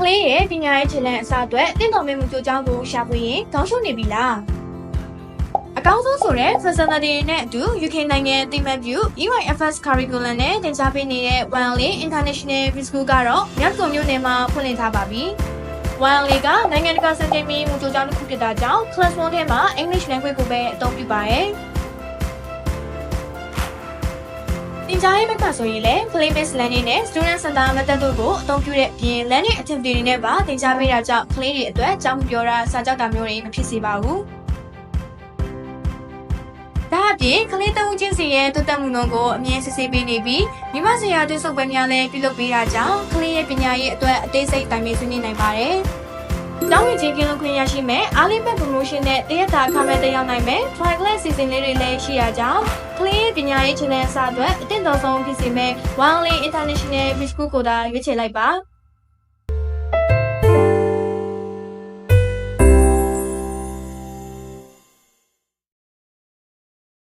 ကလေးရဲ့ပညာရေးခြေလှမ်းအစအတွက်တင့်တော်မြင့်မှုကြိုးကြောင်းကိုရှာဖွေရင်ခေါင်းရှုံနေပြီလားအကောင်းဆုံးဆိုတဲ့ facility နဲ့အတူ UK နိုင်ငံအသိမှတ်ပြု EYFS curriculum နဲ့သင်ကြားပေးနေတဲ့ Wanley International Preschool ကတော့မြောက်ကုံမြို့နယ်မှာဖွင့်လှစ်ထားပါပြီ။ Wanley ကနိုင်ငံတကာစံချိန်မီမှုကြိုးကြောင်းတစ်ခုဖြစ်တာကြောင့် Class 1ထဲမှာ English language ကိုပဲအသုံးပြုပါရဲ့။ သင်ကြားရေးဘက်ကဆိုရင်လည်း play based learning နဲ့ student center method တို့ကိုအသုံးပြုတဲ့အပြင် learning activity တွေနဲ့ပါသင်ကြားပေးတာကြောင့်ကလေးတွေအတွက်ကြောင်းပြောတာစာကြောက်တာမျိုးတွေမဖြစ်စေပါဘူး။ဒါအပြင်ကလေးတဦးချင်းစီရဲ့တိုးတက်မှုနှုန်းကိုအမြဲစစ်ဆေးပေးနေပြီးမိဘဆရာတွေ့ဆုံပွဲများလည်းပြုလုပ်ပေးတာကြောင့်ကလေးရဲ့ပညာရေးအတွက်အသေးစိတ်တိုင်ပင်ဆွေးနွေးနိုင်ပါတယ်။ ကျောင်းဝင်ချင်းကင်းလုံးခွင့်ရရှိမဲ့အားလေးဘက် promotion နဲ့တရက်တာအခမဲ့တက်ရောက်နိုင်မဲ့ try class စီစဉ်လေးတွေလည်းရှိရကြောင်းကလေးပညာရေး channel အစအတွက်အသင့်တော်ဆုံးဖြစ်စေမဲ့ One Lane International Preschool ကိုသာရွေးချယ်လိုက်ပါ။